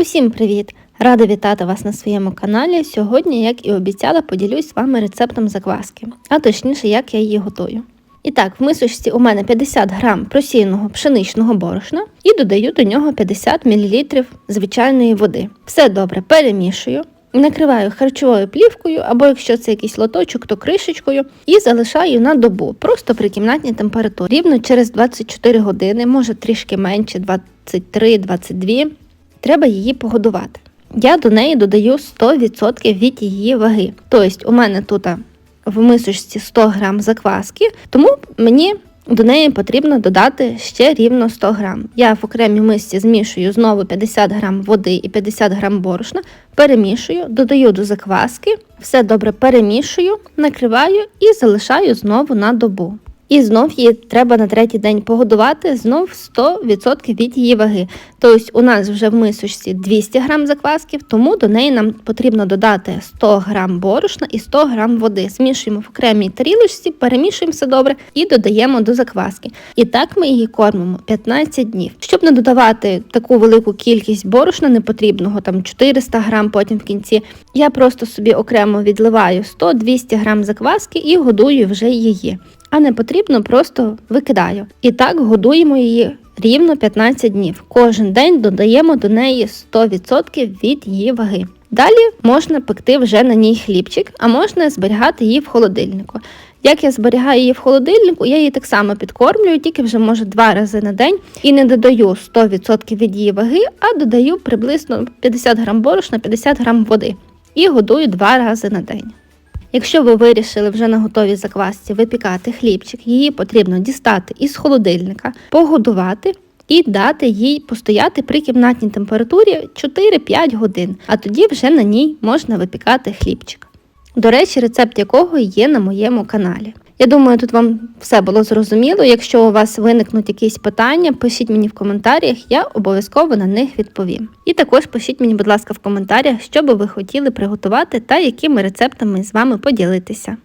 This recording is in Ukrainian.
Усім привіт! Рада вітати вас на своєму каналі. Сьогодні, як і обіцяла, поділюсь з вами рецептом закваски, а точніше, як я її готую. І так, в мисочці у мене 50 грам просіяного пшеничного борошна і додаю до нього 50 мл звичайної води. Все добре перемішую. Накриваю харчовою плівкою, або якщо це якийсь лоточок, то кришечкою, і залишаю на добу, просто при кімнатній температурі. Рівно через 24 години, може трішки менше, 23-22, треба її погодувати. Я до неї додаю 100% від її ваги. Тобто у мене тут в мисочці 100 грам закваски, тому мені до неї потрібно додати ще рівно 100 грам. Я в окремій мисці змішую знову 50 грам води і 50 грам борошна, перемішую, додаю до закваски, все добре перемішую, накриваю і залишаю знову на добу. І знов її треба на третій день погодувати знов 100% від її ваги. Тобто у нас вже в мисочці 200 грам заквасків, тому до неї нам потрібно додати 100 грам борошна і 100 грам води. Змішуємо в окремій тарілочці, перемішуємо все добре і додаємо до закваски. І так ми її кормимо 15 днів. Щоб не додавати таку велику кількість борошна непотрібного, там 400 грам потім в кінці, я просто собі окремо відливаю 100-200 грам закваски і годую вже її а не потрібно, просто викидаю. І так годуємо її рівно 15 днів. Кожен день додаємо до неї 100% від її ваги. Далі можна пекти вже на ній хлібчик, а можна зберігати її в холодильнику. Як я зберігаю її в холодильнику, я її так само підкормлюю, тільки вже може два рази на день і не додаю 100% від її ваги, а додаю приблизно 50 грам борошна, 50 грам води і годую два рази на день. Якщо ви вирішили вже на готовій заквасці випікати хлібчик, її потрібно дістати із холодильника, погодувати і дати їй постояти при кімнатній температурі 4-5 годин, а тоді вже на ній можна випікати хлібчик. До речі, рецепт якого є на моєму каналі. Я думаю, тут вам все було зрозуміло. Якщо у вас виникнуть якісь питання, пишіть мені в коментарях, я обов'язково на них відповім. І також пишіть мені, будь ласка, в коментарях, що би ви хотіли приготувати та якими рецептами з вами поділитися.